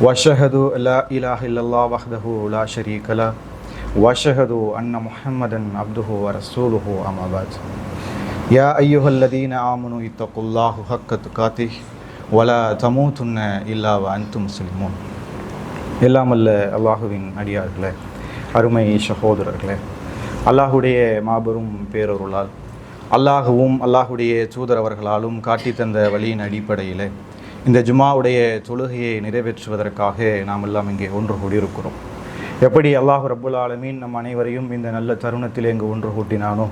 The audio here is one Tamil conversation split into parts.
واشهد أن لا اله الا الله وحده لا شريك له واشهد ان محمدا عبده ورسوله اما بعد يا ايها الذين امنوا اتقوا الله حق تقاته ولا تموتن الا وانتم مسلمون எல்லாம் அல்ல அல்லாஹுவின் அடியார்களே அருமை சகோதரர்களே அல்லாஹுடைய மாபெரும் பேரருளால் அல்லாஹுவும் அல்லாஹுடைய தூதர் அவர்களாலும் காட்டி தந்த வழியின் அடிப்படையில் இந்த ஜுமாவுடைய தொழுகையை நிறைவேற்றுவதற்காக நாம் எல்லாம் இங்கே ஒன்று கூடியிருக்கிறோம். எப்படி அல்லாஹ் ரபுல் ஆலமீன் நம் அனைவரையும் இந்த நல்ல தருணத்தில் இங்கு ஒன்று கூட்டினானோ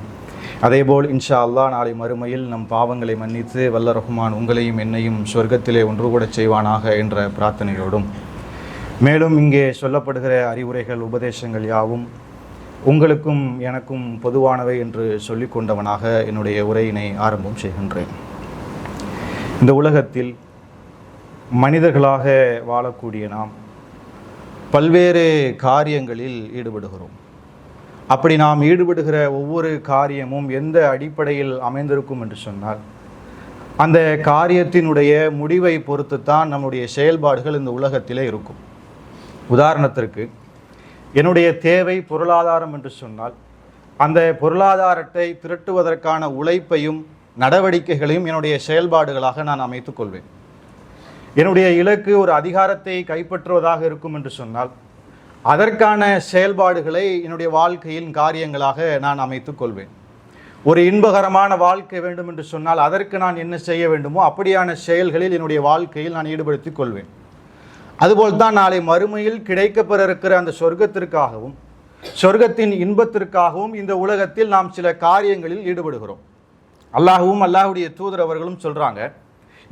அதேபோல் இன்ஷா அல்லாஹ் நாளை மறுமையில் நம் பாவங்களை மன்னித்து வல்ல ரஹ்மான் உங்களையும் என்னையும் சொர்க்கத்திலே ஒன்று கூட செய்வானாக என்ற பிரார்த்தனையோடும் மேலும் இங்கே சொல்லப்படுகிற அறிவுரைகள் உபதேசங்கள் யாவும் உங்களுக்கும் எனக்கும் பொதுவானவை என்று சொல்லிக் கொண்டவனாக என்னுடைய உரையினை ஆரம்பம் செய்கின்றேன். இந்த உலகத்தில் மனிதர்களாக வாழக்கூடிய நாம் பல்வேறு காரியங்களில் ஈடுபடுகிறோம். அப்படி நாம் ஈடுபடுகிற ஒவ்வொரு காரியமும் எந்த அடிப்படையில் அமைந்திருக்கும் என்று சொன்னால் அந்த காரியத்தினுடைய முடிவை பொறுத்துத்தான் நம்முடைய செயல்பாடுகள் இந்த உலகத்திலே இருக்கும். உதாரணத்திற்கு என்னுடைய தேவை பொருளாதாரம் என்று சொன்னால் அந்த பொருளாதாரத்தை திரட்டுவதற்கான உழைப்பையும் நடவடிக்கைகளையும் என்னுடைய செயல்பாடுகளாக நான் அமைத்துக்கொள்வேன் என்னுடைய இலக்கு ஒரு அதிகாரத்தை கைப்பற்றுவதாக இருக்கும் என்று சொன்னால் அதற்கான செயல்பாடுகளை என்னுடைய வாழ்க்கையின் காரியங்களாக நான் அமைத்துக் கொள்வேன். ஒரு இன்பகரமான வாழ்க்கை வேண்டும் என்று சொன்னால் அதற்கு நான் என்ன செய்ய வேண்டுமோ அப்படியான செயல்களில் என்னுடைய வாழ்க்கையில் நான் ஈடுபடுத்திக் கொள்வேன். அதுபோல் தான் நாளை மறுமையில் கிடைக்கப்பெற இருக்கிற அந்த சொர்க்கத்திற்காகவும் சொர்க்கத்தின் இன்பத்திற்காகவும் இந்த உலகத்தில் நாம் சில காரியங்களில் ஈடுபடுகிறோம். அல்லாஹுவும் அல்லாஹுடைய தூதர் அவர்களும் சொல்கிறாங்க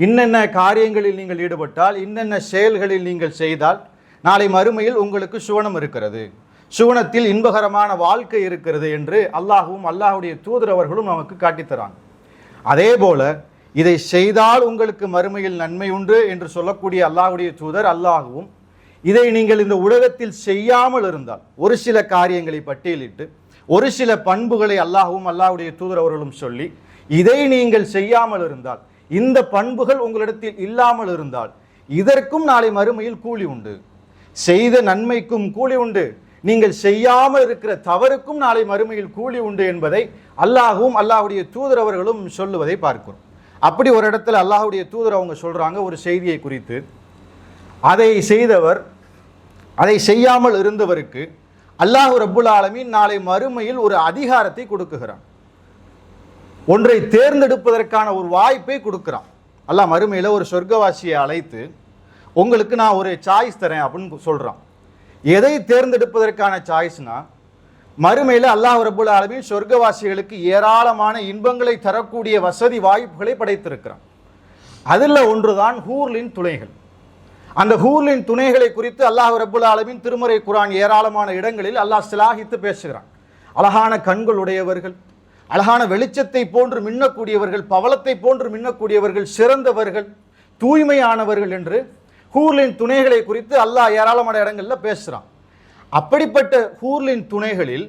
இன்னென்ன காரியங்களில் நீங்கள் ஈடுபட்டால் இன்னென்ன செயல்களில் நீங்கள் செய்தால் நாளை மறுமையில் உங்களுக்கு சுவனம் இருக்கிறது. சுவனத்தில் இன்பகரமான வாழ்க்கை இருக்கிறது என்று அல்லாஹுவும் அல்லாஹுடைய தூதர் அவர்களும் நமக்கு காட்டித்தராங்க. அதே போல இதை செய்தால் உங்களுக்கு மறுமையில் நன்மை உண்டு என்று சொல்லக்கூடிய அல்லாஹுடைய தூதர் அல்லாஹுவும் இதை நீங்கள் இந்த உலகத்தில் செய்யாமல் இருந்தால் ஒரு சில காரியங்களை பட்டியலிட்டு ஒரு சில பண்புகளை அல்லாஹுவும் அல்லாஹுடைய தூதர் அவர்களும் சொல்லி இதை நீங்கள் செய்யாமல் இருந்தால் இந்த பண்புகள் உங்களிடத்தில் இல்லாமல் இருந்தால் இதற்கும் நாளை மறுமையில் கூலி உண்டு. செய்த நன்மைக்கும் கூலி உண்டு. நீங்கள் செய்யாமல் இருக்கிற தவறுக்கும் நாளை மறுமையில் கூலி உண்டு என்பதை அல்லாஹும் அல்லாஹுடைய தூதர் அவர்களும் சொல்லுவதை பார்க்கிறோம். அப்படி ஒரு இடத்துல அல்லாஹுடைய தூதர் அவங்க சொல்கிறாங்க ஒரு செய்தியை குறித்து. அதை செய்தவர் அதை செய்யாமல் இருந்தவருக்கு அல்லாஹு ரப்புல் ஆலமின் நாளை மறுமையில் ஒரு அதிகாரத்தை கொடுக்குகிறான். ஒன்றை தேர்ந்தெடுப்பதற்கான ஒரு வாய்ப்பை கொடுக்குறான். அல்லா மறுமையில் ஒரு சொர்க்கவாசியை அழைத்து உங்களுக்கு நான் ஒரு சாய்ஸ் தரேன் அப்படின்னு சொல்கிறான் எதை தேர்ந்தெடுப்பதற்கான சாய்ஸ்னா மறுமையில் அல்லாஹ் ரபுல் அளவில் சொர்க்கவாசிகளுக்கு ஏராளமான இன்பங்களை தரக்கூடிய வசதி வாய்ப்புகளை படைத்திருக்கிறான். அதில் ஒன்றுதான் ஹூர்லின் துணைகள். அந்த ஹூர்லின் துணைகளை குறித்து அல்லாஹ் ரபுல் அளவின் திருமறை குரான் ஏராளமான இடங்களில் அல்லாஹ் சிலாகித்து பேசுகிறான். அழகான கண்களுடையவர்கள் அழகான வெளிச்சத்தை போன்று மின்னக்கூடியவர்கள் பவளத்தை போன்று மின்னக்கூடியவர்கள் சிறந்தவர்கள் தூய்மையானவர்கள் என்று ஹூர்லின் துணைகளை குறித்து அல்லாஹ் ஏராளமான இடங்களில் பேசுகிறான் அப்படிப்பட்ட ஹூர்லின் துணைகளில்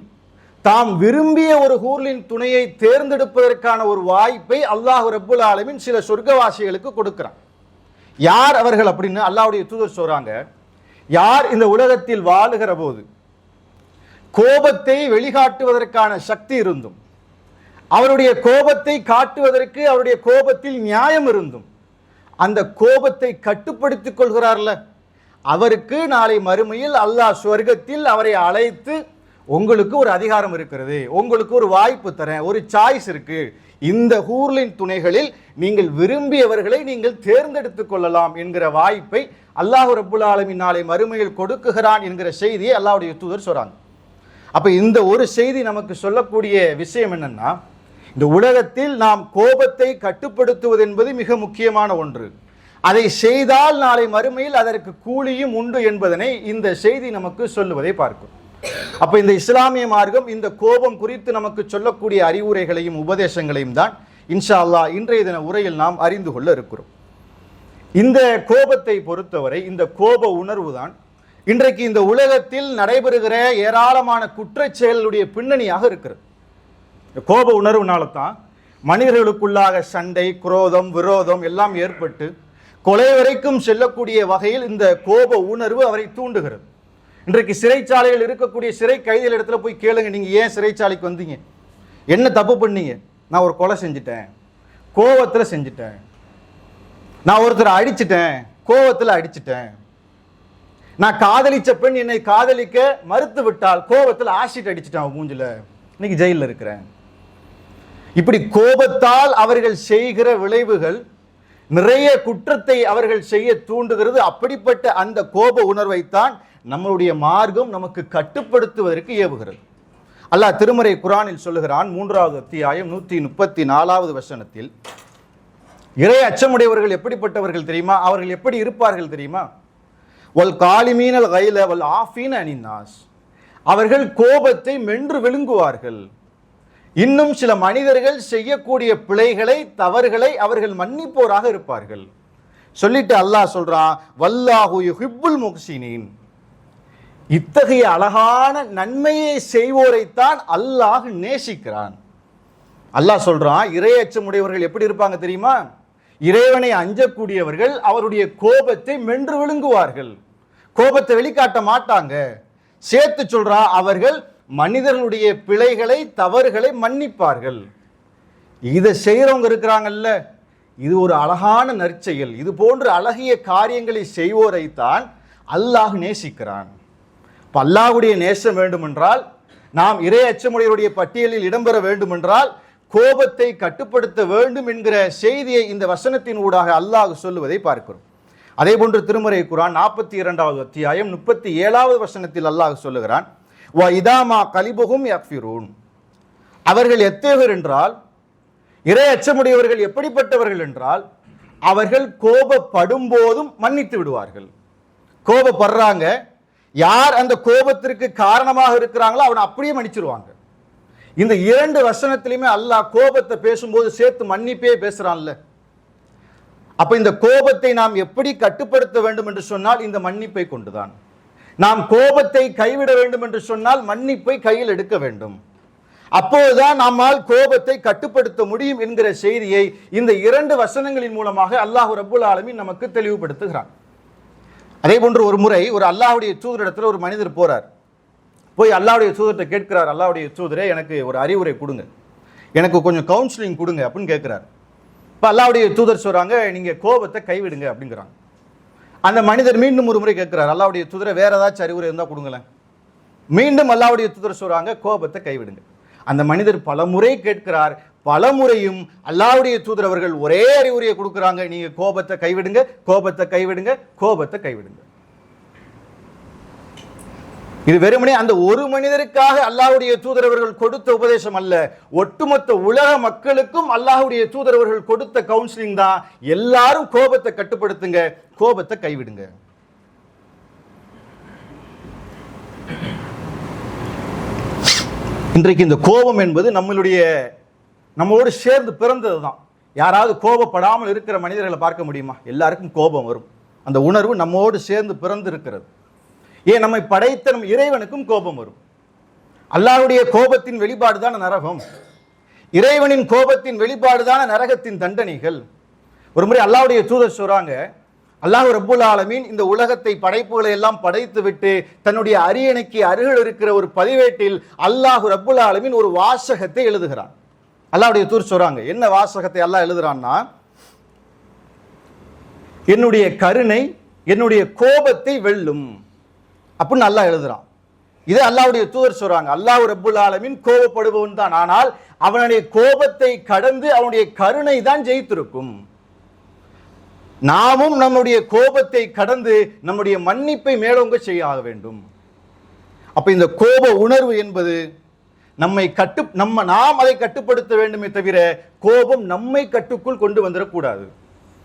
தாம் விரும்பிய ஒரு ஹூர்லின் துணையை தேர்ந்தெடுப்பதற்கான ஒரு வாய்ப்பை அல்லாஹ் ரப்புல் ஆலமின் சில சொர்க்கவாசிகளுக்கு கொடுக்கிறான். யார் அவர்கள் அப்படின்னு அல்லாவுடைய தூதர் சொல்கிறாங்க யார் இந்த உலகத்தில் வாழுகிற போது கோபத்தை வெளிகாட்டுவதற்கான சக்தி இருந்தும் அவருடைய கோபத்தை காட்டுவதற்கு அவருடைய கோபத்தில் நியாயம் இருந்தும் அந்த கோபத்தை கட்டுப்படுத்திக் கொள்கிறார்ல அவருக்கு நாளை மறுமையில் அல்லாஹ் சொர்க்கத்தில் அவரை அழைத்து உங்களுக்கு ஒரு அதிகாரம் இருக்கிறது உங்களுக்கு ஒரு வாய்ப்பு தரேன் ஒரு சாய்ஸ் இருக்கு. இந்த ஹூர்லின் துணைகளில் நீங்கள் விரும்பியவர்களை நீங்கள் தேர்ந்தெடுத்துக் கொள்ளலாம் என்கிற வாய்ப்பை அல்லாஹ் ரபுல் ஆலமின் நாளை மறுமையில் கொடுக்குகிறான் என்கிற செய்தியை அல்லாவுடைய தூதர் சொல்றாங்க அப்ப இந்த ஒரு செய்தி நமக்கு சொல்லக்கூடிய விஷயம் என்னன்னா இந்த உலகத்தில் நாம் கோபத்தை கட்டுப்படுத்துவது என்பது மிக முக்கியமான ஒன்று. அதை செய்தால் நாளை மறுமையில் அதற்கு கூலியும் உண்டு என்பதனை இந்த செய்தி நமக்கு சொல்லுவதை பார்க்கும். அப்ப இந்த இஸ்லாமிய மார்க்கம் இந்த கோபம் குறித்து நமக்கு சொல்லக்கூடிய அறிவுரைகளையும் உபதேசங்களையும் தான் இன்ஷா அல்லாஹ் இன்றைய தின உரையில் நாம் அறிந்து கொள்ள இருக்கிறோம். இந்த கோபத்தை பொறுத்தவரை இந்த கோப உணர்வு தான் இன்றைக்கு இந்த உலகத்தில் நடைபெறுகிற ஏராளமான குற்றச் செயலுடைய பின்னணியாக இருக்கிறது. இந்த கோப உணர்வுனால தான் மனிதர்களுக்குள்ளாக சண்டை குரோதம் விரோதம் எல்லாம் ஏற்பட்டு கொலை வரைக்கும் செல்லக்கூடிய வகையில் இந்த கோப உணர்வு அவரை தூண்டுகிறது. இன்றைக்கு சிறைச்சாலையில் இருக்கக்கூடிய சிறை கைதிகள் இடத்துல போய் கேளுங்க நீங்கள் ஏன் சிறைச்சாலைக்கு வந்தீங்க? என்ன தப்பு பண்ணீங்க? நான் ஒரு கொலை செஞ்சிட்டேன். கோவத்தில் செஞ்சிட்டேன். நான் ஒருத்தரை அடிச்சிட்டேன். கோவத்தில் அடிச்சிட்டேன். நான் காதலிச்ச பெண் என்னை காதலிக்க மறுத்து விட்டால் கோபத்தில் ஆசிட் அடிச்சிட்டேன் அவன் மூஞ்சில. இன்னைக்கு ஜெயிலில் இருக்கிறேன். இப்படி கோபத்தால் அவர்கள் செய்கிற விளைவுகள் நிறைய குற்றத்தை அவர்கள் செய்ய தூண்டுகிறது. அப்படிப்பட்ட அந்த கோப உணர்வைத்தான் நம்மளுடைய மார்க்கம் நமக்கு கட்டுப்படுத்துவதற்கு ஏவுகிறது. அல்லாஹ் திருமறை குரானில் சொல்லுகிறான் மூன்றாவது அத்தியாயம் நூற்றி முப்பத்தி நாலாவது வசனத்தில் இறை அச்சமுடையவர்கள் எப்படிப்பட்டவர்கள் தெரியுமா? அவர்கள் எப்படி இருப்பார்கள் தெரியுமா? வல் காலிமீனல் கைல வல் ஆஃபீன் அனிநாஸ் அவர்கள் கோபத்தை மென்று விழுங்குவார்கள். இன்னும் சில மனிதர்கள் செய்யக்கூடிய பிழைகளை தவறுகளை அவர்கள் மன்னிப்போராக இருப்பார்கள். சொல்லிட்டு அல்லாஹ் சொல்றான் வல்லாஹு யுஹிப்புல் முஹ்சினீன். இத்தகைய அழகான நன்மையை செய்வோரைத்தான் அல்லாஹ் நேசிக்கிறான். அல்லாஹ் சொல்றான் இறையச்சமுடையவர்கள் எப்படி இருப்பாங்க தெரியுமா? இறைவனை அஞ்சக்கூடியவர்கள் அவருடைய கோபத்தை மென்று விழுங்குவார்கள். கோபத்தை வெளிக்காட்ட மாட்டாங்க. சேர்த்து சொல்றா அவர்கள் மனிதர்களுடைய பிழைகளை தவறுகளை மன்னிப்பார்கள். இதை செய்கிறவங்க இருக்கிறாங்கல்ல. இது ஒரு அழகான நற்செயல். இது போன்ற அழகிய காரியங்களை செய்வோரைத்தான் அல்லாஹ் நேசிக்கிறான். இப்போ அல்லாஹுடைய நேசம் வேண்டுமென்றால் நாம் இறை அச்சமுடையருடைய பட்டியலில் இடம்பெற வேண்டுமென்றால் கோபத்தை கட்டுப்படுத்த வேண்டும் என்கிற செய்தியை இந்த வசனத்தின் ஊடாக அல்லாஹ் சொல்லுவதை பார்க்கிறோம். அதே போன்று திருமறை குரான் நாற்பத்தி இரண்டாவது அத்தியாயம் முப்பத்தி ஏழாவது வசனத்தில் அல்லாஹ் சொல்லுகிறான் வ இதாமா கலிபுகும் யக்ஃபிரூன் அவர்கள் எத்தேகர் என்றால் இறை அச்சமுடையவர்கள் எப்படிப்பட்டவர்கள் என்றால் அவர்கள் கோபப்படும் போதும் மன்னித்து விடுவார்கள். கோபப்படுறாங்க யார் அந்த கோபத்திற்கு காரணமாக இருக்கிறாங்களோ அவனை அப்படியே மன்னிச்சிருவாங்க. இந்த இரண்டு வசனத்திலையுமே அல்லாஹ் கோபத்தை பேசும்போது சேர்த்து மன்னிப்பே பேசுறான்ல. அப்ப இந்த கோபத்தை நாம் எப்படி கட்டுப்படுத்த வேண்டும் என்று சொன்னால் இந்த மன்னிப்பை கொண்டுதான். நாம் கோபத்தை கைவிட வேண்டும் என்று சொன்னால் மன்னிப்பை கையில் எடுக்க வேண்டும். அப்போதுதான் நம்மால் கோபத்தை கட்டுப்படுத்த முடியும் என்கிற செய்தியை இந்த இரண்டு வசனங்களின் மூலமாக அல்லாஹ் ரபுல் ஆலமீன் நமக்கு தெளிவுபடுத்துகிறான். அதே போன்று ஒரு முறை ஒரு அல்லாஹுடைய தூதரிடத்தில் ஒரு மனிதர் போறார். போய் அல்லாவுடைய தூதர்கிட்ட கேட்கிறார் அல்லாவுடைய தூதரே எனக்கு ஒரு அறிவுரை கொடுங்க. எனக்கு கொஞ்சம் கவுன்சிலிங் கொடுங்க அப்படின்னு கேட்கிறார். இப்போ அல்லாவுடைய தூதர் சொல்றாங்க நீங்க கோபத்தை கைவிடுங்க அப்படிங்கிறாங்க. அந்த மனிதர் மீண்டும் ஒரு முறை கேட்கிறார் அல்லாவுடைய தூதரை வேற ஏதாச்சும் அறிவுரை இருந்தால் கொடுங்களேன். மீண்டும் அல்லாவுடைய தூதர் சொல்றாங்க கோபத்தை கைவிடுங்க அந்த மனிதர் பல முறை கேட்கிறார் பல முறையும் அல்லாவுடைய தூதர் அவர்கள் ஒரே அறிவுரையை கொடுக்குறாங்க நீங்க கோபத்தை கைவிடுங்க கோபத்தை கைவிடுங்க கோபத்தை கைவிடுங்க. இது வெறுமனே அந்த ஒரு மனிதருக்காக அல்லாஹ்வுடைய தூதரவர்கள் கொடுத்த உபதேசம் அல்ல. ஒட்டுமொத்த உலக மக்களுக்கும் அல்லாஹ்வுடைய தூதரவர்கள் கொடுத்த கவுன்சிலிங் தான். எல்லாரும் கோபத்தை கட்டுப்படுத்துங்க. கோபத்தை கைவிடுங்க. இன்றைக்கு இந்த கோபம் என்பது நம்மளுடைய நம்மளோடு சேர்ந்து பிறந்தது தான். யாராவது கோபப்படாமல் இருக்கிற மனிதர்களை பார்க்க முடியுமா? எல்லாருக்கும் கோபம் வரும். அந்த உணர்வு நம்மோடு சேர்ந்து பிறந்து இருக்கிறது ஏன் நம்மை படைத்த நம் இறைவனுக்கும் கோபம் வரும்? அல்லாஹ்வுடைய கோபத்தின் வெளிப்பாடுதான் நரகம். இறைவனின் கோபத்தின் வெளிப்பாடுதான நரகத்தின் தண்டனைகள். ஒரு முறை அல்லாவுடைய தூதர் சொல்றாங்க அல்லாஹ் ரபுல் ஆலமீன் இந்த உலகத்தை படைப்புகளை எல்லாம் படைத்து விட்டு தன்னுடைய அரியணைக்கு அருகில் இருக்கிற ஒரு பதிவேட்டில் அல்லாஹு ரபுல் ஆலமீன் ஒரு வாசகத்தை எழுதுகிறான். அல்லாவுடைய தூர் சொல்றாங்க என்ன வாசகத்தை அல்லாஹ் எழுதுறான்னா என்னுடைய கருணை என்னுடைய கோபத்தை வெல்லும். அப்படின்னு அல்லாஹ் எழுதுறான். இது அல்லாவுடைய தூதர் சொல்றாங்க. அல்லாஹ் ரபுல் ஆலமின் கோபப்படுபவன் தான். ஆனால் அவனுடைய கோபத்தை கடந்து அவனுடைய கருணை தான் ஜெயித்திருக்கும். நாமும் நம்முடைய கோபத்தை கடந்து நம்முடைய மன்னிப்பை மேலோங்க செய்ய ஆக வேண்டும். அப்ப இந்த கோப உணர்வு என்பது நம்மை கட்டு நம்ம நாம் அதை கட்டுப்படுத்த வேண்டுமே தவிர கோபம் நம்மை கட்டுக்குள் கொண்டு வந்துடக்கூடாது.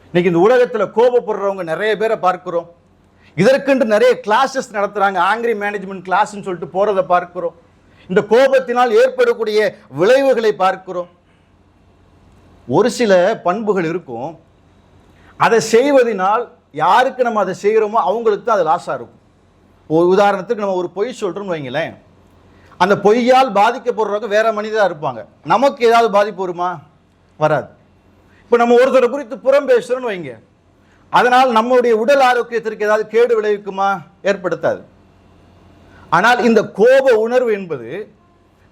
இன்னைக்கு இந்த உலகத்தில் கோபப்படுறவங்க நிறைய பேரை பார்க்கிறோம். இதற்கென்று நிறைய கிளாஸஸ் நடத்துகிறாங்க ஆங்கிரி மேனேஜ்மெண்ட் கிளாஸ்ன்னு சொல்லிட்டு போகிறத பார்க்கிறோம். இந்த கோபத்தினால் ஏற்படக்கூடிய விளைவுகளை பார்க்கிறோம். ஒரு சில பண்புகள் இருக்கும். அதை செய்வதனால் யாருக்கு நம்ம அதை செய்கிறோமோ அவங்களுக்கு தான் அது லாஸாக இருக்கும். ஒரு உதாரணத்துக்கு நம்ம ஒரு பொய் சொல்கிறோம்னு வைங்களேன். அந்த பொய்யால் பாதிக்கப்படுறவங்க வேறு மனிதராக இருப்பாங்க. நமக்கு ஏதாவது பாதிப்பு வருமா? வராது. இப்போ நம்ம ஒருத்தரை குறித்து புறம் பேசுகிறோன்னு வைங்க. அதனால் நம்முடைய உடல் ஆரோக்கியத்திற்கு ஏதாவது கேடு விளைவிக்குமா? ஏற்படுத்தாது. ஆனால் இந்த கோப உணர்வு என்பது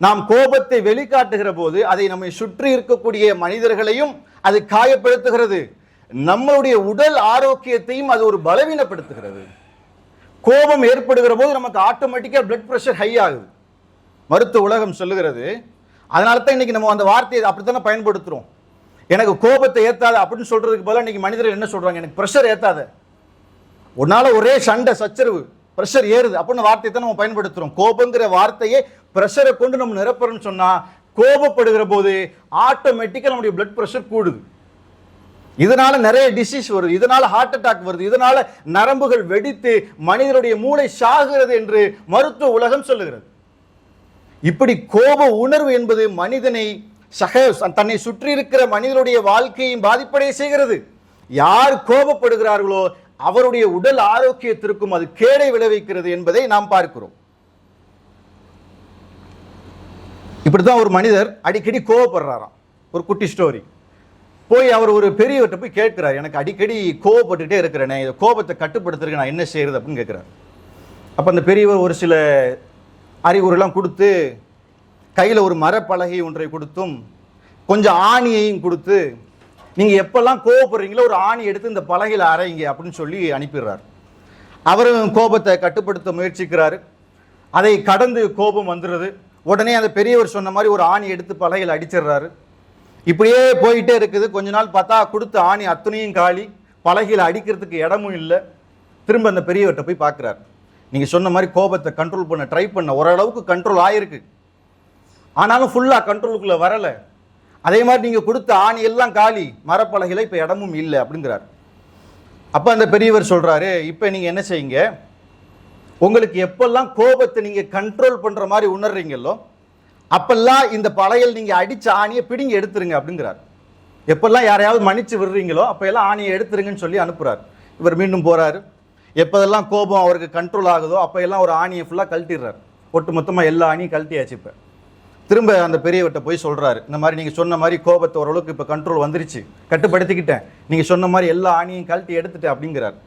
நாம் கோபத்தை வெளிக்காட்டுகிற போது அதை நம்மை சுற்றி இருக்கக்கூடிய மனிதர்களையும் அது காயப்படுத்துகிறது. நம்மளுடைய உடல் ஆரோக்கியத்தையும் அது ஒரு பலவீனப்படுத்துகிறது. கோபம் ஏற்படுகிற போது நமக்கு ஆட்டோமேட்டிக்காக பிளட் ப்ரெஷர் ஹை ஆகுது. மருத்துவ உலகம் சொல்லுகிறது. அதனால தான் இன்னைக்கு நம்ம அந்த வார்த்தையை அப்படித்தானே பயன்படுத்துகிறோம் எனக்கு கோபத்தை ஏற்றாது அப்படின்னு சொல்றதுக்கு பதிலாக இன்னைக்கு மனிதர்கள் என்ன சொல்கிறாங்க எனக்கு ப்ரெஷர் ஏற்றாது உன்னால் ஒரே சண்டை சச்சரவு ப்ரெஷர் ஏறுது. அப்படின்னு வார்த்தையை தான் நம்ம பயன்படுத்துகிறோம் கோபங்கிற வார்த்தையே ப்ரெஷரை கொண்டு நம்ம நிரப்புறோம்னு சொன்னால் கோபப்படுகிற போது ஆட்டோமேட்டிக்காக நம்முடைய பிளட் ப்ரெஷர் கூடுது. இதனால நிறைய டிசீஸ் வருது. இதனால ஹார்ட் அட்டாக் வருது. இதனால நரம்புகள் வெடித்து மனிதனுடைய மூளை சாகிறது என்று மருத்துவ உலகம் சொல்லுகிறது. இப்படி கோப உணர்வு என்பது மனிதனை சக தன்னை சுற்றி இருக்கிற மனிதனுடைய வாழ்க்கையும் பாதிப்படைய செய்கிறது. யார் கோபப்படுகிறார்களோ அவருடைய உடல் ஆரோக்கியத்திற்கும் அது கேடை விளைவிக்கிறது என்பதை நாம் பார்க்கிறோம். இப்படிதான் ஒரு மனிதர் அடிக்கடி கோவப்படுறாராம் ஒரு குட்டி ஸ்டோரி போய் அவர் ஒரு பெரியவர்கிட்ட போய் கேட்கிறார் எனக்கு அடிக்கடி கோபப்பட்டுகிட்டே இருக்கிறேனே இந்த கோபத்தை கட்டுப்படுத்துறதுக்கு நான் என்ன செய்யறது? அப்படின்னு கேட்குறாரு. அப்போ அந்த பெரியவர் ஒரு சில அறிவுரைலாம் கொடுத்து கையில் ஒரு மரப்பலகை ஒன்றை கொடுத்தும் கொஞ்சம் ஆணியையும் கொடுத்து நீங்கள் எப்பெல்லாம் கோவப்படுறீங்களோ ஒரு ஆணி எடுத்து இந்த பலகையில் அரைங்க அப்படின்னு சொல்லி அனுப்பிடுறார். அவரும் கோபத்தை கட்டுப்படுத்த முயற்சிக்கிறாரு. அதை கடந்து கோபம் வந்துடுது உடனே அந்த பெரியவர் சொன்ன மாதிரி ஒரு ஆணி எடுத்து பலகையில் அடிச்சிடுறாரு. இப்படியே போயிட்டே இருக்குது. கொஞ்ச நாள் பார்த்தா கொடுத்த ஆணி அத்துணையும் காலி. பலகையில் அடிக்கிறதுக்கு இடமும் இல்லை. திரும்ப அந்த பெரியவர்கிட்ட போய் பார்க்குறாரு. நீங்கள் சொன்ன மாதிரி கோபத்தை கண்ட்ரோல் பண்ண ட்ரை பண்ண ஓரளவுக்கு கண்ட்ரோல் ஆயிருக்கு. ஆனாலும் ஃபுல்லாக கண்ட்ரோலுக்குள்ளே வரலை. அதே மாதிரி நீங்கள் கொடுத்த ஆணி எல்லாம் காலி. மரப்பலகையில் இப்போ இடமும் இல்லை அப்படிங்கிறார். அப்போ அந்த பெரியவர் சொல்கிறாரு இப்போ நீங்கள் என்ன செய்யுங்க? உங்களுக்கு எப்பெல்லாம் கோபத்தை நீங்கள் கண்ட்ரோல் பண்ணுற மாதிரி உணர்றீங்களோ அப்பெல்லாம் இந்த பழையல் நீங்கள் அடிச்ச ஆணியை பிடிங்கி எடுத்துருங்க அப்படிங்கிறார். எப்பெல்லாம் யாரையாவது மன்னிச்சு விடுறீங்களோ அப்போ எல்லாம் ஆணியை எடுத்துருங்கன்னு சொல்லி அனுப்புகிறார் இவர் மீண்டும் போகிறாரு எப்போதெல்லாம் கோபம் அவருக்கு கண்ட்ரோல் ஆகுதோ அப்போ எல்லாம் ஒரு ஆணியை ஃபுல்லாக கழட்டிடுறாரு. ஒட்டு மொத்தமாக எல்லா ஆணியும் கழட்டியாச்சு இப்போ. திரும்ப அந்த பெரியவர்கிட்ட போய் சொல்கிறாரு இந்த மாதிரி நீங்கள் சொன்ன மாதிரி கோபத்தை ஓரளவுக்கு இப்போ கண்ட்ரோல் வந்துருச்சு. கட்டுப்படுத்திக்கிட்டேன். நீங்கள் சொன்ன மாதிரி எல்லா ஆணியும் கழட்டி எடுத்துட்டேன் அப்படிங்கிறார்.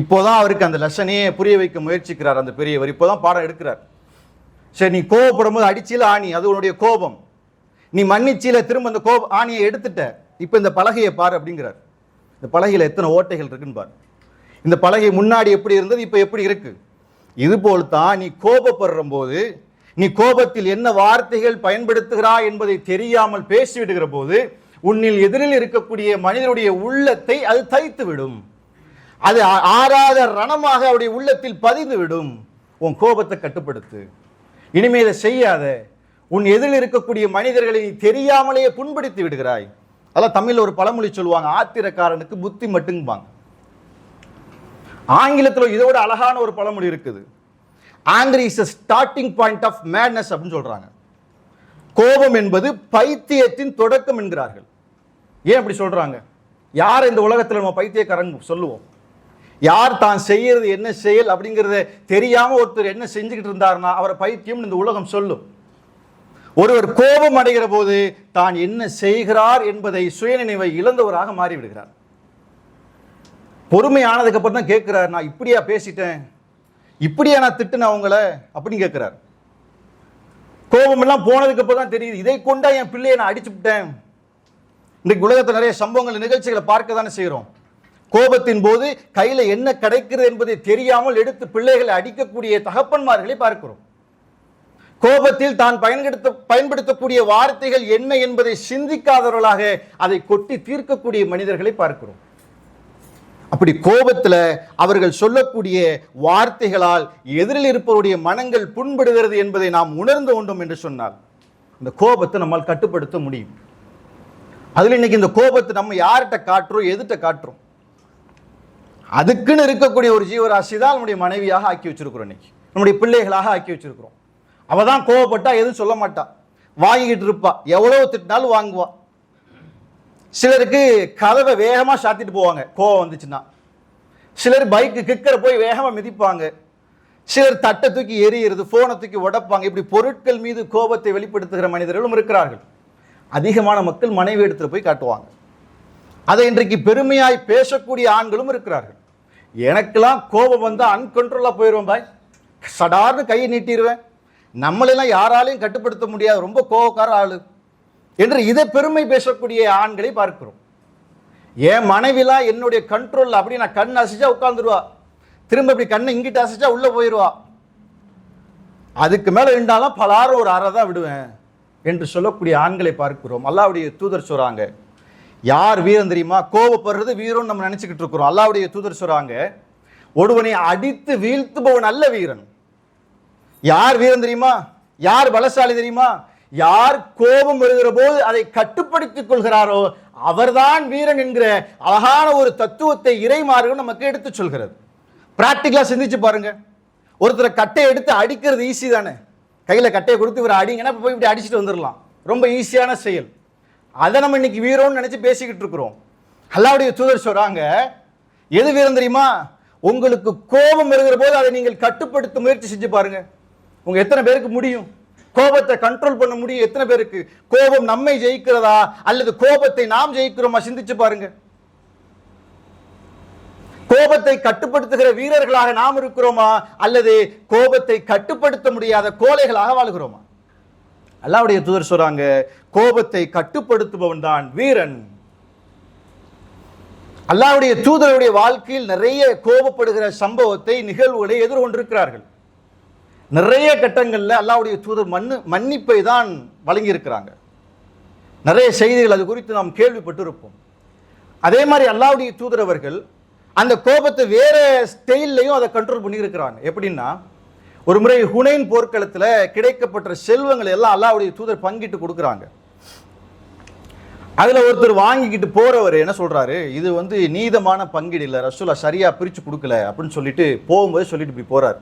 இப்போதான் அவருக்கு அந்த லெசனையே புரிய வைக்க முயற்சிக்கிறார் அந்த பெரியவர். இப்போதான் பாடம் எடுக்கிறார். சரி நீ கோவப்படும் போது அடிச்சில ஆணி அது உன்னுடைய கோபம். நீ மன்னிச்சில திரும்ப அந்த கோப ஆணியை எடுத்துட்ட. இப்போ இந்த பலகையை பாரு அப்படிங்கிறார். இந்த பலகையில் எத்தனை ஓட்டைகள் இருக்குன்னு பாரு. இந்த பலகை முன்னாடி எப்படி இருந்தது இப்போ எப்படி இருக்குது இது தான் நீ கோபப்படுற போது நீ கோபத்தில் என்ன வார்த்தைகள் பயன்படுத்துகிறாய் என்பதை தெரியாமல் பேசிவிடுகிற போது உன்னில் எதிரில் இருக்கக்கூடிய மனிதனுடைய உள்ளத்தை அது தைத்து விடும் அது ஆறாத ரணமாக அவருடைய உள்ளத்தில் பதிந்து விடும் உன் கோபத்தை கட்டுப்படுத்து. இனிமே இதை செய்யாத. உன் எதிரில் இருக்கக்கூடிய மனிதர்களை நீ தெரியாமலேயே புண்படுத்தி விடுகிறாய். அதான் தமிழ்ல ஒரு பழமொழி சொல்லுவாங்க ஆத்திரக்காரனுக்கு புத்தி மட்டும்பாங்க. ஆங்கிலத்தில் இதோட அழகான ஒரு பழமொழி இருக்குது. Angry is starting point of madness அப்படின்னு சொல்றாங்க. கோபம் என்பது பைத்தியத்தின் தொடக்கம் என்கிறார்கள். ஏன் அப்படி சொல்றாங்க? யார் இந்த உலகத்தில் நம்ம பைத்தியக்காரங்க சொல்லுவோம்? யார் தான் செய்யறது என்ன செயல் அப்படிங்கிறத தெரியாம ஒருத்தர் என்ன செஞ்சுக்கிட்டு இருந்தாருன்னா அவரை பைத்தியம் இந்த உலகம் சொல்லும். ஒருவர் கோபம் அடைகிற போது தான் என்ன செய்கிறார் என்பதை சுயநினைவை இழந்தவராக மாறிவிடுகிறார். பொறுமையானதுக்கு அப்புறம் தான் கேட்கிறார் நான் இப்படியா பேசிட்டேன். இப்படியா நான் திட்டுனேன் அவங்கள? அப்படின்னு கேட்கிறார் கோபம் எல்லாம் போனதுக்கு அப்புறம் தான் தெரியுது. இதை கொண்டா என் பிள்ளையை நான் அடிச்சு விட்டேன். இன்றைக்கு உலகத்தில் நிறைய சம்பவங்கள் நிகழ்ச்சிகளை பார்க்க தானே செய்கிறோம். கோபத்தின் போது கையில என்ன கிடைக்கிறது என்பதை தெரியாமல் எடுத்து பிள்ளைகளை அடிக்கக்கூடிய தகப்பன்மார்களை பார்க்கிறோம். கோபத்தில் தான் பயன்படுத்த பயன்படுத்தக்கூடிய வார்த்தைகள் என்ன என்பதை சிந்திக்காதவர்களாக அதை கொட்டி தீர்க்கக்கூடிய மனிதர்களை பார்க்கிறோம். அப்படி கோபத்தில் அவர்கள் சொல்லக்கூடிய வார்த்தைகளால் எதிரில் இருப்பவருடைய மனங்கள் புண்படுகிறது என்பதை நாம் உணர்ந்து கொண்டோம் என்று சொன்னால் இந்த கோபத்தை நம்மால் கட்டுப்படுத்த முடியும். அதில் இன்னைக்கு இந்த கோபத்தை நம்ம யார்கிட்ட காட்டுறோம் எதுகிட்ட காட்டுறோம்? அதுக்குன்னு இருக்கக்கூடிய ஒரு ஜீவராசி தான் நம்முடைய மனைவியாக ஆக்கி வச்சிருக்கிறோம் இன்னைக்கு. நம்முடைய பிள்ளைகளாக ஆக்கி வச்சிருக்கிறோம். அவள் தான் கோவப்பட்டா எதுவும் சொல்ல மாட்டா. வாங்கிக்கிட்டு இருப்பா. எவ்வளோ திட்டினாலும் வாங்குவா. சிலருக்கு கதவை வேகமாக சாத்திட்டு போவாங்க. கோவம் வந்துச்சுன்னா. சிலர் பைக்கு கிக்கரை போய் வேகமாக மிதிப்பாங்க. சிலர் தட்டை தூக்கி எரியிறது ஃபோனை தூக்கி உடைப்பாங்க. இப்படி பொருட்கள் மீது கோபத்தை வெளிப்படுத்துகிற மனிதர்களும் இருக்கிறார்கள். அதிகமான மக்கள் மனைவி எடுத்துகிட்டு போய் காட்டுவாங்க. அதை இன்றைக்கு பெருமையாய் பேசக்கூடிய ஆண்களும் இருக்கிறார்கள். எனக்கெல்லாம் கோபம் வந்தால் அன்கண்ட்ரோலாக போயிடுவேன் பாய். சடார்னு கையை நீட்டிடுவேன் நம்மளெல்லாம் யாராலையும் கட்டுப்படுத்த முடியாது. ரொம்ப கோபக்கார ஆள். என்று இதை பெருமை பேசக்கூடிய ஆண்களை பார்க்கிறோம். என் மனைவிலாம் என்னுடைய கண்ட்ரோலில் அப்படி நான் கண் அசைச்சா உட்காந்துருவா திரும்ப இப்படி கண்ணை இங்கிட்டு அசைச்சா உள்ளே போயிடுவா அதுக்கு மேலே இருந்தாலும் பலாரும் ஒரு அறை தான் விடுவேன் என்று சொல்லக்கூடிய ஆண்களை பார்க்கிறோம். அல்லாவுடைய தூதர் சொல்கிறாங்க யார் வீரன் தெரியுமா? கோபப்படுறது வீரன் நம்ம நினச்சிக்கிட்டு இருக்கிறோம். அல்லாவுடைய தூதர் சொல்கிறாங்க ஒருவனை அடித்து வீழ்த்துபவன் அல்ல வீரன். யார் வீரன் தெரியுமா? யார் பலசாலி தெரியுமா? யார் கோபம் வருகிற போது அதை கட்டுப்படுத்திக் கொள்கிறாரோ அவர்தான் வீரன் என்கிற அழகான ஒரு தத்துவத்தை இறைமாறுகள் நமக்கு எடுத்து சொல்கிறது. பிராக்டிக்கலா சிந்திச்சு பாருங்க. ஒருத்தரை கட்டையை எடுத்து அடிக்கிறது ஈஸி தானே. கையில் கட்டையை கொடுத்து இவர் அடிங்கன்னா போய் இப்படி அடிச்சுட்டு வந்துடலாம் ரொம்ப ஈஸியான செயல். அதை நம்ம இன்னைக்கு வீரம்னு நினைச்சு பேசிக்கிட்டு இருக்கிறோம். அல்லாவுடைய தூதர் சொல்றாங்க எது வீரம் தெரியுமா? உங்களுக்கு கோபம் வருகிற போது அதை நீங்கள் கட்டுப்படுத்த முயற்சி செஞ்சு பாருங்க. உங்க எத்தனை பேருக்கு முடியும்? கோபத்தை கண்ட்ரோல் பண்ண முடியும் எத்தனை பேருக்கு? கோபம் நம்மை ஜெயிக்கிறதா? அல்லது கோபத்தை நாம் ஜெயிக்கிறோமா? சிந்திச்சு பாருங்க. கோபத்தை கட்டுப்படுத்துகிற வீரர்களாக நாம் இருக்கிறோமா? அல்லது கோபத்தை கட்டுப்படுத்த முடியாத கோலைகளாக வாழ்கிறோமா? அல்லாவுடைய தூதர் சொல்றாங்க கோபத்தை கட்டுப்படுத்துபவன் தான் வீரன். அல்லாவுடைய தூதருடைய வாழ்க்கையில் நிறைய கோபப்படுகிற சம்பவத்தை நிகழ்வுகளை எதிர்கொண்டிருக்கிறார்கள். நிறைய கட்டங்களில் அல்லாவுடைய தூதர் மண்ணு மன்னிப்பை தான் வழங்கியிருக்கிறாங்க. நிறைய செய்திகள் அது குறித்து நாம் கேள்விப்பட்டிருப்போம். அதே மாதிரி அல்லாவுடைய தூதரவர்கள் அந்த கோபத்தை வேற ஸ்டைல்லையும் அதை கண்ட்ரோல் பண்ணியிருக்கிறாங்க. எப்படின்னா ஒரு முறை ஹுனைன் போர்க்களத்தில் கிடைக்கப்பட்ட செல்வங்களை எல்லாம் அல்லாவுடைய தூதர் பங்கிட்டு கொடுக்குறாங்க. அதில் ஒருத்தர் வாங்கிக்கிட்டு போறவர் என்ன சொல்றாரு? இது வந்து நீதமான பங்கீடு இல்லை ரசூலா சரியா பிரித்து கொடுக்கல அப்படின்னு சொல்லிட்டு போகும்போது சொல்லிட்டு இப்படி போகிறார்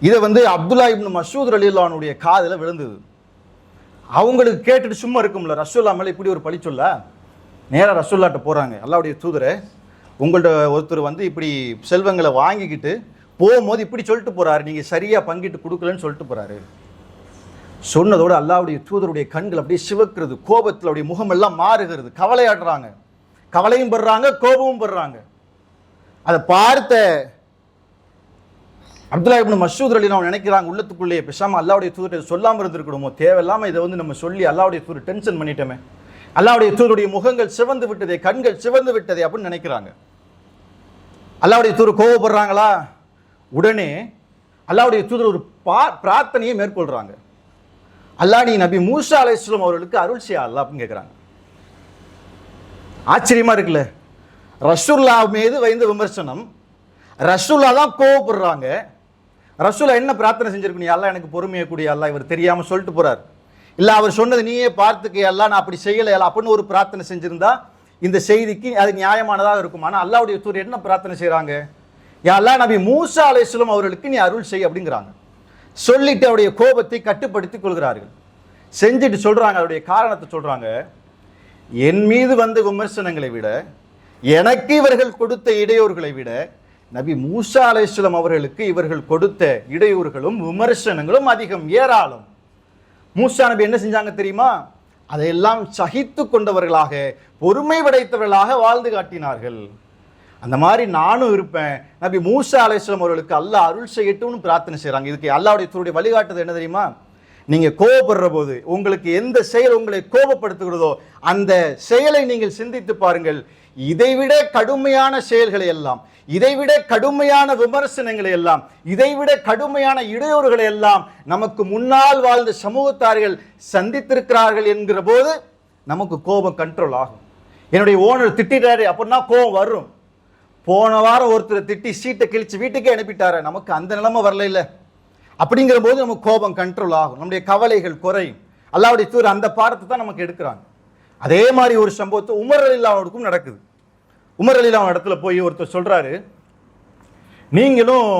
இதை வந்து அப்துல்லா இப்னு மசூத் அலிலானுடைய காதில் விழுந்தது. அவங்களுக்கு கேட்டுட்டு சும்மா இருக்கும்ல ரசூல்லா மேலே இப்படி ஒரு பழி சொல்ல? நேராக ரசூல்லாட்ட போகிறாங்க அல்லாவுடைய தூதரை உங்கள்ட்ட ஒருத்தர் வந்து இப்படி செல்வங்களை வாங்கிக்கிட்டு போகும்போது இப்படி சொல்லிட்டு போகிறாரு நீங்கள் சரியாக பங்கிட்டு கொடுக்கலன்னு சொல்லிட்டு போகிறாரு சொன்னதோடு அல்லாவுடைய தூதருடைய கண்கள் அப்படியே சிவக்கிறது கோபத்தில் அப்படியே முகமெல்லாம் மாறுகிறது. கவலையாடுறாங்க. கவலையும் படுறாங்க கோபமும் படுறாங்க. அதை பார்த்த அப்துல்லா இப்னு மசூத் அலி நான் நினைக்கிறாங்க உள்ளத்துக்குள்ளேயே பேசாம அல்லாவுடைய தூதர் சொல்லாமல் இருந்திருக்கணுமோ தேவையில்லாம இதை வந்து நம்ம சொல்லி அல்லாவுடைய தூர் டென்ஷன் பண்ணிட்டோமே. அல்லாவுடைய தூதருடைய முகங்கள் சிவந்து விட்டதே கண்கள் சிவந்து விட்டதே அப்படின்னு நினைக்கிறாங்க. அல்லாவுடைய தூர் கோவப்படுறாங்களா? உடனே அல்லாவுடைய தூதர் ஒரு பா பிரார்த்தனையை மேற்கொள்றாங்க. அல்லாஹ் நீ நபி மூசா அலைஹிஸ்ஸலாம் அவர்களுக்கு அருள் செய்ய அல்ல அப்படின்னு கேட்குறாங்க ஆச்சரியமா இருக்குல்ல? ரசூல்லா மீது வைந்த விமர்சனம் ரசூல்லா தான் கோவப்படுறாங்க. ரசூலா என்ன பிரார்த்தனை செஞ்சிருக்கணும் எல்லாம் எனக்கு பொறுமையை கூடிய எல்லாம் இவர் தெரியாமல் சொல்லிட்டு போறார். இல்லை அவர் சொன்னது நீயே பார்த்துக்க எல்லாம் நான் அப்படி செய்யலை எல்லாம் அப்படின்னு ஒரு பிரார்த்தனை செஞ்சிருந்தா இந்த செய்திக்கு அது நியாயமானதாக இருக்கும். ஆனால் அல்லாவுடைய தூர் என்ன பிரார்த்தனை செய்கிறாங்க யா நபி மூசா அலைஹிஸ்ஸலாம் அவர்களுக்கு நீ அருள் செய் அப்படிங்கிறாங்க. சொல்லிட்டு அவருடைய கோபத்தை கட்டுப்படுத்தி கொள்கிறார்கள். செஞ்சுட்டு சொல்கிறாங்க அவருடைய காரணத்தை சொல்கிறாங்க என் மீது வந்த விமர்சனங்களை விட எனக்கு இவர்கள் கொடுத்த இடையூறுகளை விட நபி மூசா அலைஹிஸ்ஸலாம் அவர்களுக்கு இவர்கள் கொடுத்த இடையூறுகளும் விமர்சனங்களும் அதிகம் ஏராளம். மூசா நபி என்ன செஞ்சாங்க தெரியுமா? அதையெல்லாம் சகித்து கொண்டவர்களாக பொறுமை படைத்தவர்களாக வாழ்ந்து காட்டினார்கள். அந்த மாதிரி நானும் இருப்பேன். நபி மூசா அலைஹிஸ்ஸலாம் அவர்களுக்கு அல்லாஹ் அருள் செய்யட்டும்னு பிரார்த்தனை செய்றாங்க. இதுக்கு அல்லாவுடைய தூருடைய வழிகாட்டுது என்ன தெரியுமா? நீங்க கோபப்படுற போது உங்களுக்கு எந்த செயல் உங்களை கோபப்படுத்துகிறதோ அந்த செயலை நீங்கள் சிந்தித்து பாருங்கள். இதைவிட கடுமையான செயல்களை எல்லாம் இதைவிட கடுமையான விமர்சனங்களை எல்லாம் இதைவிட கடுமையான இடையூறுகளை எல்லாம் நமக்கு முன்னால் வாழ்ந்த சமூகத்தார்கள் சந்தித்திருக்கிறார்கள் என்கிற போது நமக்கு கோபம் கண்ட்ரோல் ஆகும். என்னுடைய ஓனர் திட்டாரு அப்படின்னா கோபம் வரும். போன வாரம் ஒருத்தரை திட்டி சீட்டை கிழிச்சு வீட்டுக்கே அனுப்பிட்டாரு. நமக்கு அந்த நிலைமை வரல இல்லை அப்படிங்கிற போது நமக்கு கோபம் கண்ட்ரோல் ஆகும். நம்முடைய கவலைகள் குறையும். அல்லாவுடைய தூர் அந்த பாடத்தை தான் நமக்கு எடுக்கிறாங்க. அதே மாதிரி ஒரு சம்பவத்தை உமர் அலிலாவுக்கும் நடக்குது. உமர் அலிலாவன் இடத்துல போய் ஒருத்தர் சொல்றாரு நீங்களும்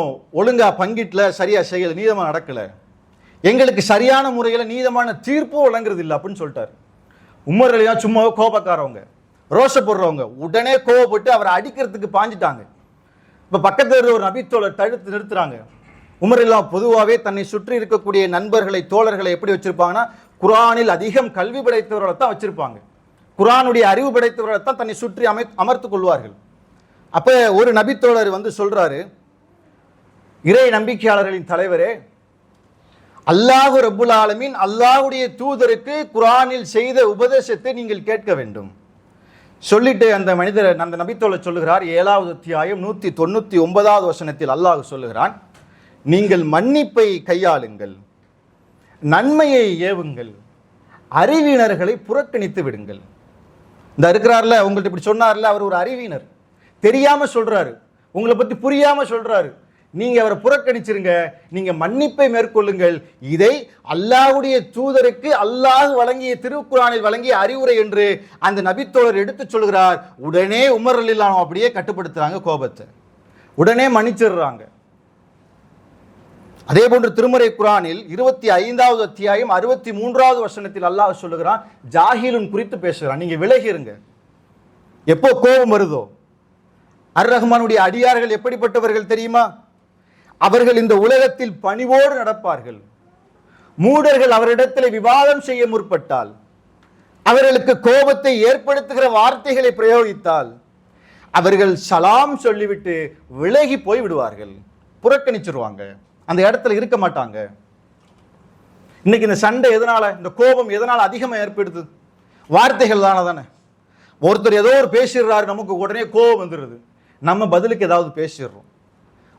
ஒழுங்கா பங்கிட்டில் சரியா செய்யல நீதமா நடக்கலை. எங்களுக்கு சரியான முறையில் நீதமான தீர்ப்பும் வழங்குறது இல்லை அப்படின்னு சொல்லிட்டாரு. உமர் அலியா சும்மா கோபக்காரவங்க ரோஷப்படுறவங்க உடனே கோவப்பட்டு அவரை அடிக்கிறதுக்கு பாஞ்சிட்டாங்க. இப்போ பக்கத்தில் இருக்கிற ஒரு நபித்தோலை தடுத்து நிறுத்துறாங்க. உமரெல்லாம் பொதுவாகவே தன்னை சுற்றி இருக்கக்கூடிய நண்பர்களை தோழர்களை எப்படி வச்சிருப்பாங்கன்னா குரானில் அதிகம் கல்வி படைத்தவர்களை தான் வச்சிருப்பாங்க. குரானுடைய அறிவு படைத்தவர்களை தான் தன்னை சுற்றி அமை அமர்த்து கொள்வார்கள். அப்போ ஒரு நபித்தோழர் வந்து சொல்றாரு இறை நம்பிக்கையாளர்களின் தலைவரே அல்லாஹு ரபுல் ஆலமீன் அல்லாஹுடைய தூதருக்கு குரானில் செய்த உபதேசத்தை நீங்கள் கேட்க வேண்டும். சொல்லிட்டு அந்த மனிதர் அந்த நபித்தோழர் சொல்லுகிறார் ஏழாவது அத்தியாயம் நூற்றி தொண்ணூற்றி ஒன்பதாவது வசனத்தில் அல்லாஹ் சொல்லுகிறான் நீங்கள் மன்னிப்பை கையாளுங்கள். நன்மையை ஏவுங்கள். அறிவினர்களை புறக்கணித்து விடுங்கள். இந்த இருக்கிறார்ல உங்கள்ட்ட இப்படி சொன்னார்ல அவர் ஒரு அறிவினர். தெரியாமல் சொல்கிறாரு உங்களை பற்றி புரியாமல் சொல்கிறாரு நீங்கள் அவரை புறக்கணிச்சிருங்க. நீங்கள் மன்னிப்பை மேற்கொள்ளுங்கள். இதை அல்லாஹுடைய தூதருக்கு அல்லாஹ் வழங்கிய திருக்குறானில் வழங்கிய அறிவுரை என்று அந்த நபித்தோழர் எடுத்து சொல்கிறார். உடனே உமர் அப்படியே கட்டுப்படுத்துகிறாங்க கோபத்தை. உடனே மன்னிச்சிடுறாங்க. அதே போன்று திருமறை குரானில் இருபத்தி ஐந்தாவது அத்தியாயம் அறுபத்தி மூன்றாவது வசனத்தில் அல்லாஹ் சொல்லுகிறான் ஜாகிலுன் குறித்து பேசுகிறான். நீங்க விலகிருங்க. எப்போ கோபம் வருதோ? அர் ரஹ்மானுடைய அடியார்கள் எப்படிப்பட்டவர்கள் தெரியுமா? அவர்கள் இந்த உலகத்தில் பணிவோடு நடப்பார்கள். மூடர்கள் அவரிடத்தில் விவாதம் செய்ய முற்பட்டால் அவர்களுக்கு கோபத்தை ஏற்படுத்துகிற வார்த்தைகளை பிரயோகித்தால் அவர்கள் சலாம் சொல்லிவிட்டு விலகி போய் விடுவார்கள் புறக்கணிச்சிருவாங்க. அந்த இடத்துல இருக்க மாட்டாங்க. இன்னைக்கு இந்த சண்டை எதனால இந்த கோபம் எதனால அதிகமாக ஏற்படுது? வார்த்தைகள் தானே தானே. ஒருத்தர் ஏதோ ஒரு பேசிடுறாரு நமக்கு உடனே கோபம் வந்துடுது. நம்ம பதிலுக்கு ஏதாவது பேசிடுறோம்.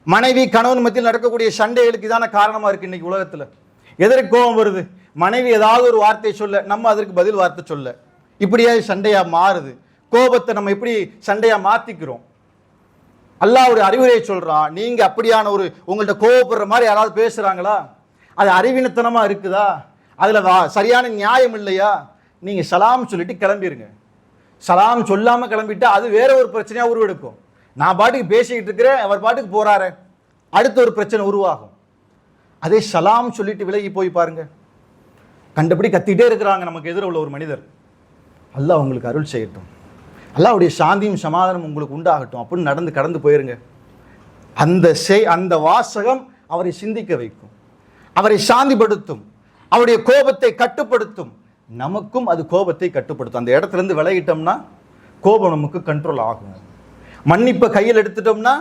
மனைவி கணவன் மத்தியில் நடக்கக்கூடிய சண்டைகளுக்கு தானே காரணமா இருக்கு இன்னைக்கு உலகத்துல. எதற்கு கோபம் வருது? மனைவி ஏதாவது ஒரு வார்த்தை சொல்ல நம்ம அதற்கு பதில் வார்த்தை சொல்ல. இப்படியே சண்டையா மாறுது. கோபத்தை நம்ம எப்படி சண்டையா மாத்திக்கிறோம். அல்லாஹ் ஒரு அறிவுரையை சொல்கிறான் நீங்கள் அப்படியான ஒரு உங்கள்கிட்ட கோவப்படுற மாதிரி யாராவது பேசுகிறாங்களா அது அறிவினத்தனமாக இருக்குதா? அதில் வா- சரியான நியாயம் இல்லையா? நீங்கள் சலாம் சொல்லிட்டு கிளம்பிருங்க. சலாம் சொல்லாமல் கிளம்பிட்டா அது வேற ஒரு பிரச்சனையாக உருவெடுக்கும். நான் பாட்டுக்கு பேசிக்கிட்டு இருக்கிறேன் அவர் பாட்டுக்கு போகிறாரு அடுத்த ஒரு பிரச்சனை உருவாகும். அதே சலாம் சொல்லிட்டு விலகி போய் பாருங்க. கண்டபடி கத்திக்கிட்டே இருக்கிறாங்க நமக்கு எதிர உள்ள ஒரு மனிதர். அல்லாஹ் உங்களுக்கு அருள் செய்யட்டும். அல்லாவுடைய சாந்தியும் சமாதானம் உங்களுக்கு உண்டாகட்டும். அப்படின்னு நடந்து கடந்து போயிருங்க. அந்த செய் அந்த வாசகம் அவரை சிந்திக்க வைக்கும். அவரை சாந்திப்படுத்தும். அவருடைய கோபத்தை கட்டுப்படுத்தும். நமக்கும் அது கோபத்தை கட்டுப்படுத்தும். அந்த இடத்துல இருந்து விலகிட்டோம்னா கோபம் நமக்கு கண்ட்ரோல் ஆகும். மன்னிப்பை கையில் எடுத்துட்டோம்னா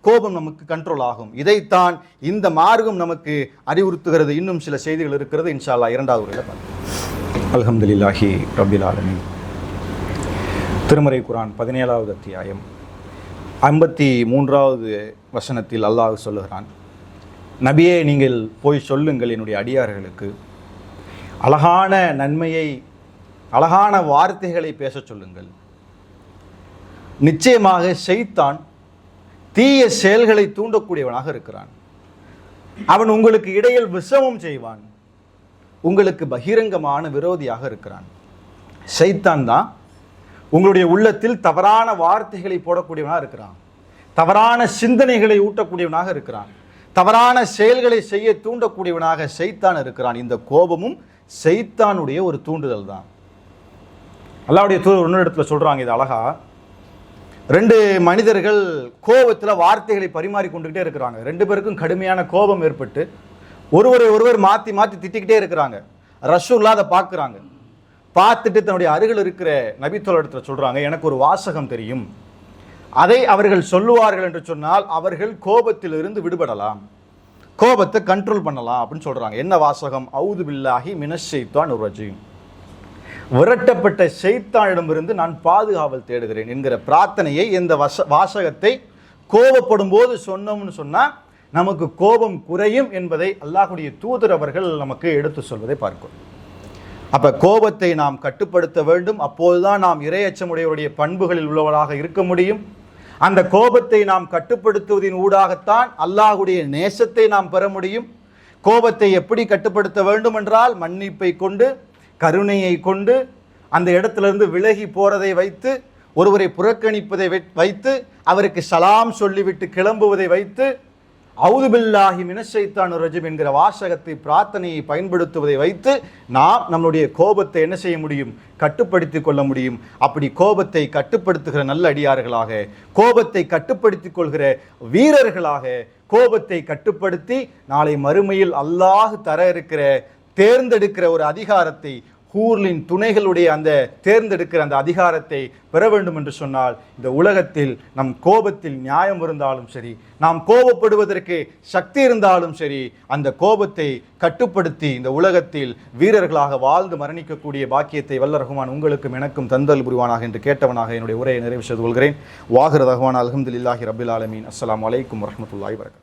கோபம் நமக்கு கண்ட்ரோல் ஆகும். இதைத்தான் இந்த மார்க்கம் நமக்கு அறிவுறுத்துகிறது. இன்னும் சில செய்திகள் இருக்கிறது. இன்ஷால்லா இரண்டாவது உரையில் பார்ப்போம் ரபில் ஆலமின். திருமறை குரான் பதினேழாவது அத்தியாயம். ஐம்பத்தி மூன்றாவது வசனத்தில் அல்லாஹ் சொல்லுகிறான் நபியே நீங்கள் போய் சொல்லுங்கள் என்னுடைய அடியார்களுக்கு. அழகான நன்மையை அழகான வார்த்தைகளை பேச சொல்லுங்கள். நிச்சயமாக செய்தான் தீய செயல்களை தூண்டக்கூடியவனாக இருக்கிறான். அவன் உங்களுக்கு இடையில் விஷமம் செய்வான். உங்களுக்கு பகிரங்கமான விரோதியாக இருக்கிறான். செய்தான் தான் உங்களுடைய உள்ளத்தில் தவறான வார்த்தைகளை போடக்கூடியவனாக இருக்கிறான். தவறான சிந்தனைகளை ஊட்டக்கூடியவனாக இருக்கிறான். தவறான செயல்களை செய்ய தூண்டக்கூடியவனாக செய்தான் இருக்கிறான். இந்த கோபமும் செய்தானுடைய ஒரு தூண்டுதல் தான். அல்லாவுடைய தூதர் இன்னொரு இடத்துல சொல்கிறாங்க இது அழகா. ரெண்டு மனிதர்கள் கோபத்தில் வார்த்தைகளை பரிமாறி கொண்டுகிட்டே இருக்கிறாங்க. ரெண்டு பேருக்கும் கடுமையான கோபம் ஏற்பட்டு ஒருவரை ஒருவர் மாற்றி மாற்றி திட்டிக்கிட்டே இருக்கிறாங்க. ரசூல்லா அதை பார்க்குறாங்க. பார்த்துட்டு தன்னுடைய அருகில் இருக்கிற நபித்தோல் சொல்கிறாங்க எனக்கு ஒரு வாசகம் தெரியும். அதை அவர்கள் சொல்லுவார்கள் என்று சொன்னால் அவர்கள் கோபத்திலிருந்து விடுபடலாம். கோபத்தை கண்ட்ரோல் பண்ணலாம் அப்படின்னு சொல்கிறாங்க என்ன வாசகம்? அவுது பில்லாகி மினஷைத்தான் ஒரு விரட்டப்பட்ட செய்தானிடமிருந்து நான் பாதுகாவல் தேடுகிறேன் என்கிற பிரார்த்தனையை இந்த வச வாசகத்தை கோபப்படும் போது சொன்னோம்னு சொன்னால் நமக்கு கோபம் குறையும் என்பதை அல்லாஹுடைய தூதர் அவர்கள் நமக்கு எடுத்து சொல்வதை பார்க்கிறோம். அப்ப கோபத்தை நாம் கட்டுப்படுத்த வேண்டும். அப்போதுதான் நாம் இரையச்சமுடையவருடைய பண்புகளில் உள்ளவராக இருக்க முடியும். அந்த கோபத்தை நாம் கட்டுப்படுத்துவதின் ஊடாகத்தான் அல்லாஹுடைய நேசத்தை நாம் பெற முடியும். கோபத்தை எப்படி கட்டுப்படுத்த வேண்டும் என்றால் மன்னிப்பை கொண்டு கருணையை கொண்டு அந்த இடத்திலிருந்து விலகி போறதை வைத்து ஒருவரை புறக்கணிப்பதை வை- வைத்து அவருக்கு சலாம் சொல்லிவிட்டு கிளம்புவதை வைத்து அவுதுபில்லாஹி மினஷைத்தான் ரஜிம் என்கிற வாசகத்தை பிரார்த்தனையை பயன்படுத்துவதை வைத்து நாம் நம்முடைய கோபத்தை என்ன செய்ய முடியும்? கட்டுப்படுத்தி கொள்ள முடியும். அப்படி கோபத்தை கட்டுப்படுத்துகிற நல்ல அடியார்களாக கோபத்தை கட்டுப்படுத்திக் கொள்கிற வீரர்களாக கோபத்தை கட்டுப்படுத்தி நாளை மறுமையில் அல்லாஹ் தர இருக்கிற தேர்ந்தெடுக்கிற ஒரு அதிகாரத்தை ஹூர்லின் துணைகளுடைய அந்த தேர்ந்தெடுக்கிற அந்த அதிகாரத்தை பெற வேண்டும் என்று சொன்னால் இந்த உலகத்தில் நம் கோபத்தில் நியாயம் இருந்தாலும் சரி நாம் கோபப்படுவதற்கு சக்தி இருந்தாலும் சரி அந்த கோபத்தை கட்டுப்படுத்தி இந்த உலகத்தில் வீரர்களாக வாழ்ந்து மரணிக்கக்கூடிய பாக்கியத்தை வல்ல ரஹ்மான் உங்களுக்கும் எனக்கும் தந்தல் புரிவானாக என்று கேட்டவனாக என்னுடைய உரையை நிறைவு செய்து கொள்கிறேன். வாகிர ரகுமான் அல்ஹம்துலில்லாஹி ரபில் ஆலமீன். அஸ்லாம் அலைக்கும் வரஹ்மத்துல்லாஹி வரகம்